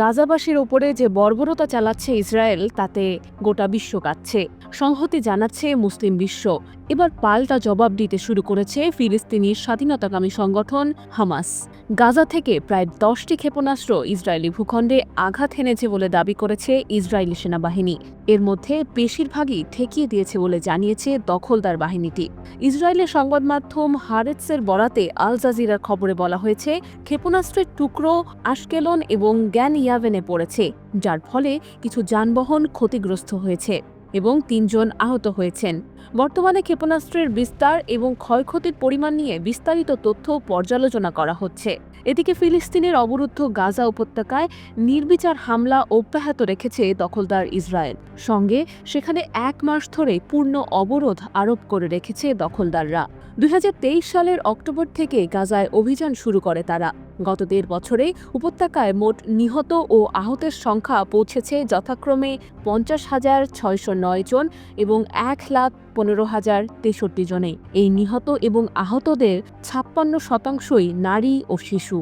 গাজাবাসীর ওপরে যে বর্বরতা চালাচ্ছে ইসরায়েল, তাতে গোটা বিশ্ব কাচ্ছে সংহতি জানাচ্ছে মুসলিম বিশ্ব। এবার পাল্টা জবাব দিতে শুরু করেছে ফিলিস্তিনি স্বাধীনতাকামী সংগঠন হামাস। গাজা থেকে প্রায় দশটি ক্ষেপণাস্ত্র ইসরায়েলি ভূখণ্ডে আঘাত হেনেছে বলে দাবি করেছে ইসরায়েলি সেনাবাহিনী। এর মধ্যে বেশিরভাগই ঠেকিয়ে দিয়েছে বলে জানিয়েছে দখলদার বাহিনীটি। ইসরায়েলের সংবাদ মাধ্যম হারেতসের বরাতে আল জাজিরার খবরে বলা হয়েছে, ক্ষেপণাস্ত্রের টুকরো, আশকেলন এবং জ্ঞান ইয়াভেনে পড়েছে, যার ফলে কিছু যানবাহন ক্ষতিগ্রস্ত হয়েছে এবং তিনজন আহত হয়েছেন। বর্তমানে ক্ষেপণাস্ত্রের বিস্তার এবং ক্ষয়ক্ষতির পরিমাণ নিয়ে বিস্তারিত তথ্য পর্যালোচনা করা হচ্ছে। এদিকে ফিলিস্তিনের অবরুদ্ধ গাজা উপত্যকায় নির্বিচার হামলা অব্যাহত রেখেছে দখলদার ইসরায়েল। সঙ্গে সেখানে এক মাস ধরে পূর্ণ অবরোধ আরোপ করে রেখেছে দখলদাররা। দুই হাজার তেইশ সালের অক্টোবর থেকে গাজায় অভিযান শুরু করে তারা। গত দেড় বছরে উপত্যকায় মোট নিহত ও আহতের সংখ্যা পৌঁছেছে যথাক্রমে পঞ্চাশ হাজার ছয়শো নয় জন এবং এক লাখ পনেরো হাজার তেষট্টি জনে। এই নিহত এবং আহতদের ছাপ্পান্ন শতাংশই নারী ও শিশু।